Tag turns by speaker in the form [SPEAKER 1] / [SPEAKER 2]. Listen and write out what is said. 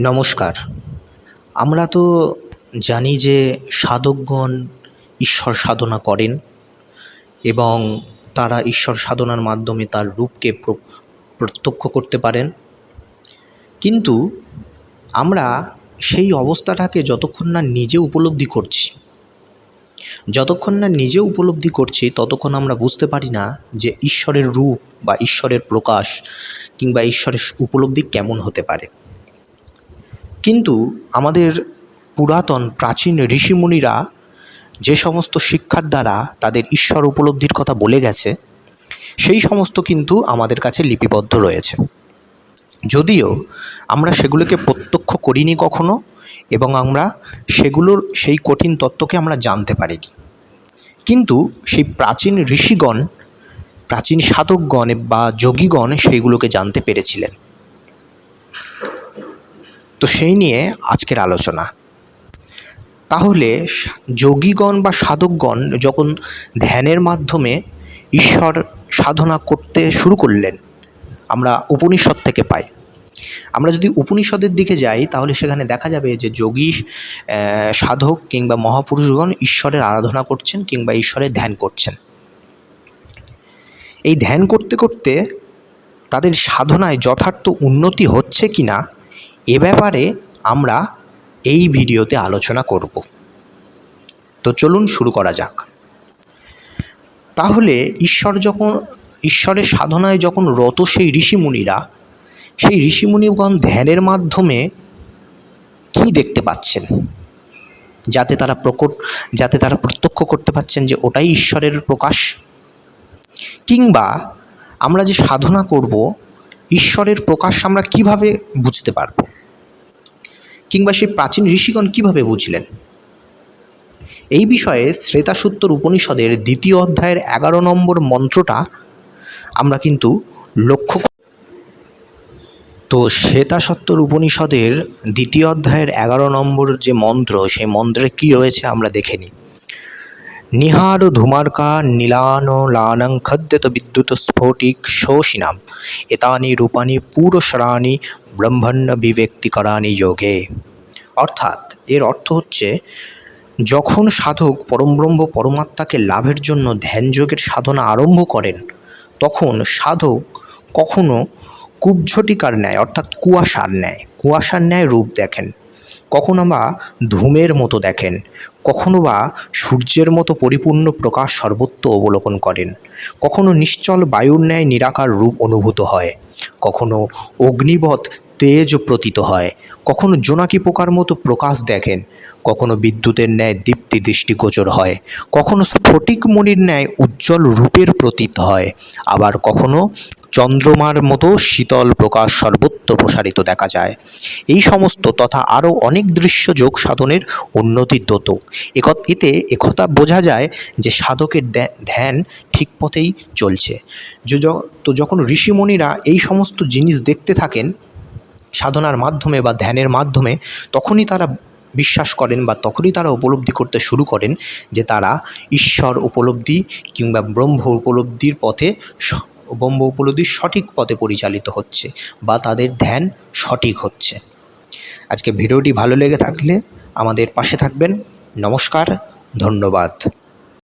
[SPEAKER 1] নমস্কার। আমরা তো জানি যে সাধকগণ ঈশ্বর সাধনা করেন এবং তারা ঈশ্বর সাধনার মাধ্যমে তার রূপকে প্রত্যক্ষ করতে পারেন। কিন্তু আমরা সেই অবস্থাটাকে যতক্ষণ না নিজে উপলব্ধি করছি, যতক্ষণ না নিজে উপলব্ধি করছি, ততক্ষণ আমরা বুঝতে পারি না যে ঈশ্বরের রূপ বা ঈশ্বরের প্রকাশ কিংবা ঈশ্বরের উপলব্ধি কেমন হতে পারে। কিন্তু আমাদের পুরাতন প্রাচীন ঋষিমুনিরা যে সমস্ত শিক্ষার দ্বারা তাদের ঈশ্বর উপলব্ধির কথা বলে গেছে, সেই সমস্ত কিন্তু আমাদের কাছে লিপিবদ্ধ রয়েছে। যদিও আমরা সেগুলোকে প্রত্যক্ষ করিনি কখনো এবং আমরা সেগুলোর সেই কঠিন তত্ত্বকে আমরা জানতে পারিনি। কিন্তু সেই প্রাচীন ঋষিগণ, প্রাচীন সাধকগণ বা যোগীগণ সেইগুলোকে জানতে পেরেছিলেন। তো সেই নিয়ে আজকের আলোচনা। তাহলে যোগীগণ বা সাধকগণ যখন ধ্যানের মাধ্যমে ঈশ্বর সাধনা করতে শুরু করলেন, আমরা উপনিষদ থেকে পাই। আমরা যদি উপনিষদের দিকে যাই, তাহলে সেখানে দেখা যাবে যে যোগী সাধক কিংবা মহাপুরুষগণ ঈশ্বরের আরাধনা করছেন কিংবা ঈশ্বরের ধ্যান করছেন। এই ধ্যান করতে করতে তাদের সাধনায় যথার্থ উন্নতি হচ্ছে কি না এ ব্যাপারে আমরা এই ভিডিওতে আলোচনা করব। তো চলুন শুরু করা যাক। তাহলে ঈশ্বর যখন, ঈশ্বরের সাধনায় যখন রত সেই ঋষিমুনিরা, সেই ঋষিমুনিগণ ধ্যানের মাধ্যমে কি দেখতে পাচ্ছেন? যাতে তারা প্রকট, যাতে তারা প্রত্যক্ষ করতে পাচ্ছেন যে ওটাই ঈশ্বরের প্রকাশ? কিংবা আমরা যে সাধনা করব ঈশ্বরের প্রকাশ আমরা কীভাবে বুঝতে পারব? কিংবা সেই প্রাচীন ঋষিগণ কীভাবে বুঝলেন? এই বিষয়ে শ্রেতাসূত্তর উপনিষদের দ্বিতীয় অধ্যায়ের এগারো নম্বর মন্ত্রটা আমরা কিন্তু লক্ষ্য তো শ্বেতাসত্তর উপনিষদের দ্বিতীয় অধ্যায়ের এগারো নম্বর যে মন্ত্র, সেই মন্ত্রে কী রয়েছে আমরা দেখে নিই। নিহার ধূমার্কা খদ্যত বিদ্যুৎ স্ফটিক শোষিনাম। এতানি রূপানি পুরসরানি ব্রহ্মণ্য বিব্যক্তিকরানি যোগে। অর্থাৎ এর অর্থ হচ্ছে, যখন সাধক পরমব্রহ্ম পরমাত্মাকে লাভের জন্য ধ্যানযোগের সাধনা আরম্ভ করেন, তখন সাধক কখনো কুবঝটিকার ন্যায়, অর্থাৎ কুয়াশার ন্যায় কুয়াশার ন্যায় রূপ দেখেন। কখনো বা ধূমের মতো দেখেন, কখনো বা সূর্যের মতো পরিপূর্ণ প্রকাশ সর্বত্র অবলোকন করেন, কখনো নিশ্চল বায়ুর ন্যায় নিরাকার রূপ অনুভূত হয়, কখনো অগ্নিবৎ তেজ প্রতীত হয়, কখনো জোনাকি পোকার মতো প্রকাশ দেখেন, কখনো বিদ্যুতের ন্যায় দীপ্তি দৃষ্টিগোচর হয়, কখনো স্ফটিক মণির ন্যায় উজ্জ্বল রূপের প্রতীত হয়, আবার কখনো চন্দ্রমার মতো শীতল প্রকাশ সর্বত্র প্রসারিত দেখা যায়। এই সমস্ত তথা আরও অনেক দৃশ্য যোগ সাধনের উন্নতির দত এতে একথা বোঝা যায় যে সাধকের ধ্যান ঠিক পথেই চলছে। তো যখন ঋষিমণিরা এই সমস্ত জিনিস দেখতে থাকেন, সাধনার মাধ্যমে বা ধ্যানের মাধ্যমে, তখনই তারা বিশ্বাস করেন বা তখনই তারা উপলব্ধি করতে শুরু করেন যে তারা ঈশ্বর উপলব্ধি কিংবা ব্রহ্ম উপলব্ধির পথে ব্রহ্ম উপলব্ধি সঠিক পথে পরিচালিত হচ্ছে বা তাদের ধ্যান সঠিক হচ্ছে। আজকে ভিডিওটি ভালো লেগে থাকলে আমাদের পাশে থাকবেন। নমস্কার, ধন্যবাদ।